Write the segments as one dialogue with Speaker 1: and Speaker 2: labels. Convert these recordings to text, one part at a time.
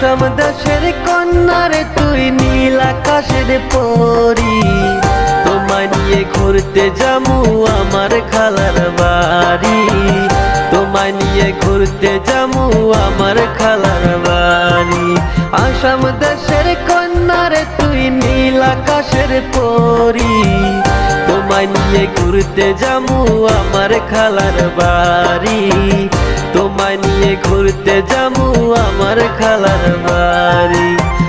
Speaker 1: আসাম দেশের কন্যারে তুই নীল আকাশের পরি। তোমায় নিয়ে ঘুরতে যামু আমার খালার বাড়ি। তোমায় নিয়ে ঘুরতে যামু আমার খালার বাড়ি। আসাম দেশের কন্যারে তুই নীল আকাশের পরি। তোমায় নিয়ে ঘুরতে যামু আমার খালার বাড়ি। তোমায় নিয়ে ঘুরতে যামু আমার খালার বাড়ি।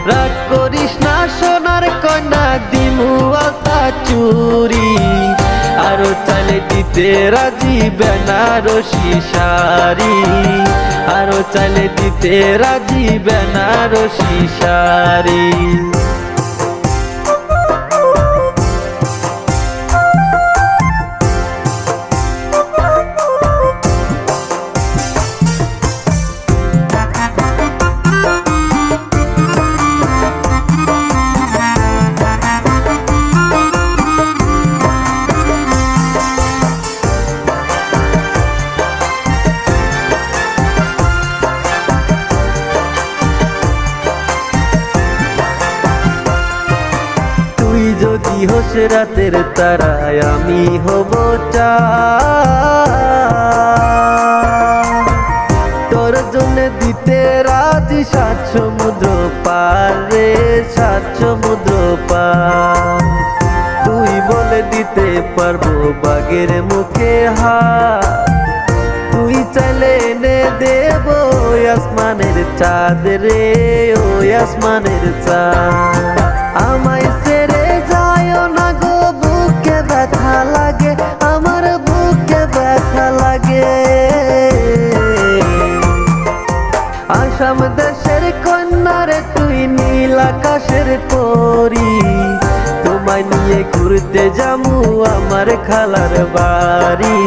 Speaker 1: রাগ করিস না, সোনার কন্যা দিমু আলতা চুরি। আরও চালে দিতে রাজি বেনারসি শাড়ি। আরও চালে দিতে রাজি বেনারসি শাড়ি। যদি হোস রাতের তারায় আমি হব চাঁদ। তোর জন্য দিতে রাজি সাত সমুদ্র পার রে, সাত সমুদ্র পার। তুই বলে দিতে পারব বাগের মুখে হা তুই চলে এনে দেব আসমানের চাঁদ রে, ওই আসমানের চাঁদ। আমায় আকাশের পরি। তোমায় নিয়ে ঘুরতে যামু আমার খালার বাড়ি।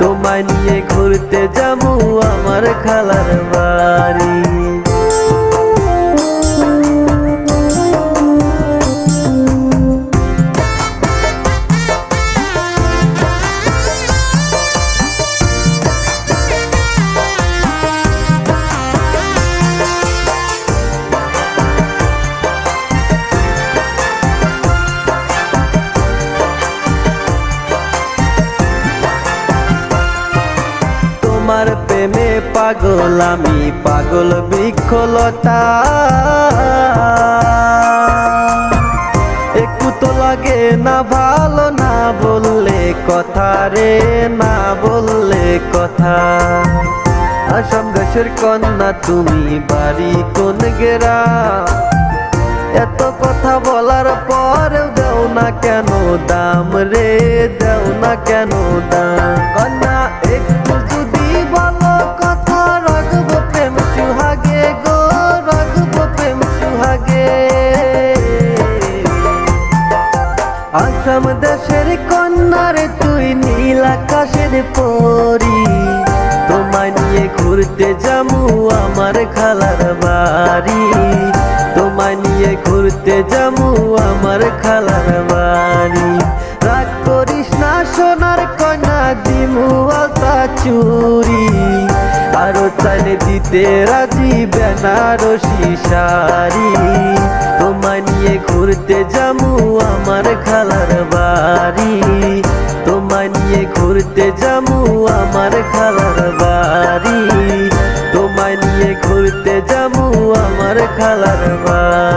Speaker 1: তোমায় নিয়ে ঘুরতে যামু আমার খালার বাড়ি। তোমার প্রেমে পাগল, আমি পাগল বৃক্ষলতা একটু তো লাগে না ভালো, না বললে কথা রে, না বললে কথা। আসাম দেশের কন্যা, তুমি বাড়ি কোন গেরা? এত কথা বলার পর দেও না কেন দাম রে, দেও না কেন দাম। আসাম দেশের কন্যারে তুই নীল আকাশের পরি। তোমায় নিয়ে ঘুরতে যামু আমার খালার বাড়ি। তোমায় নিয়ে ঘুরতে যামু আমার খালার আরও চাইলে দিতে রাজি বেনারসি শাড়ি। তোমায় নিয়ে ঘুরতে যামু আমার খালার বাড়ি। তোমায় নিয়ে ঘুরতে যামু আমার খালার বাড়ি। তোমায় নিয়ে ঘুরতে যামু আমার খালার বাড়ি।